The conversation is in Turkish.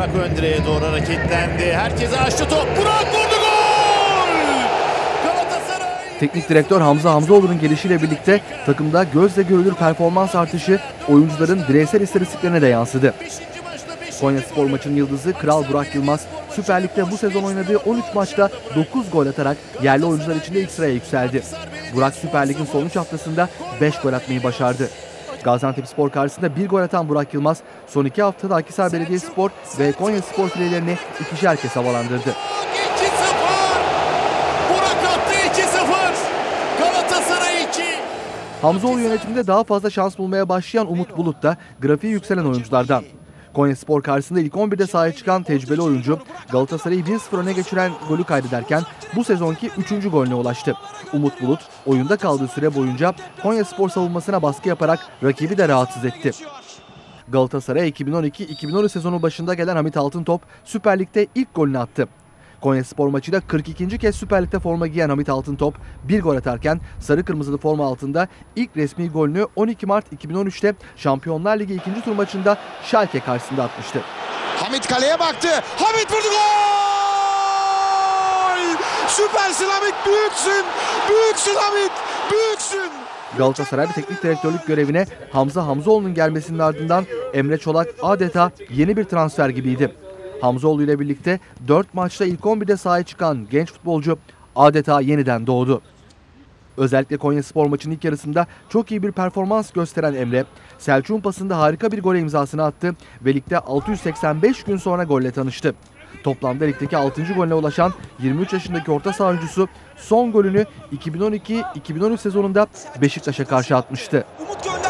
Burak ön direğe doğru hareketlendi. Herkese açtı top. Burak vurdu gol! Galatasaray! Teknik direktör Hamza Hamzoğlu'nun gelişiyle birlikte takımda gözle görülür performans artışı oyuncuların bireysel istatistiklerine de yansıdı. Konya Spor maçının yıldızı Kral Burak Yılmaz, Süper Lig'de bu sezon oynadığı 13 maçta 9 gol atarak yerli oyuncular içinde ilk sıraya yükseldi. Burak Süper Lig'in son 3 haftasında 5 gol atmayı başardı. Gaziantep Spor karşısında bir gol atan Burak Yılmaz, son 2 haftada Akhisar Belediyespor ve Konya Spor filelerini ikişer kez havalandırdı. 2-0! Burak attı 2-0! Galatasaray 2! Hamzoğlu yönetiminde daha fazla şans bulmaya başlayan Umut Bulut da grafiği yükselen oyunculardan. Konya Spor karşısında ilk 11'de sahaya çıkan tecrübeli oyuncu Galatasaray'ı 1-0 öne geçiren golü kaydederken bu sezonki 3. golüne ulaştı. Umut Bulut oyunda kaldığı süre boyunca Konya Spor savunmasına baskı yaparak rakibi de rahatsız etti. Galatasaray 2012-2013 sezonu başında gelen Hamit Altıntop Süper Lig'de ilk golünü attı. Konya Spor maçıyla 42. kez Süper Lig'de forma giyen Hamit Altıntop bir gol atarken sarı kırmızılı forma altında ilk resmi golünü 12 Mart 2013'te Şampiyonlar Ligi ikinci tur maçında Schalke karşısında atmıştı. Hamit kaleye baktı. Hamit vurdu gol! Süpersin Hamit, büyüksün. Büyüksün Hamit, büyüksün. Galatasaray'da teknik direktörlük görevine Hamza Hamzoğlu'nun gelmesinin ardından Emre Çolak adeta yeni bir transfer gibiydi. Hamzoğlu ile birlikte 4 maçta ilk 11'de sahaya çıkan genç futbolcu adeta yeniden doğdu. Özellikle Konya Spor maçının ilk yarısında çok iyi bir performans gösteren Emre, Selçuk'un pasında harika bir gol imzasını attı ve ligde 685 gün sonra golle tanıştı. Toplamda ligdeki 6. golüne ulaşan 23 yaşındaki orta saha oyuncusu son golünü 2012-2013 sezonunda Beşiktaş'a karşı atmıştı. Umut.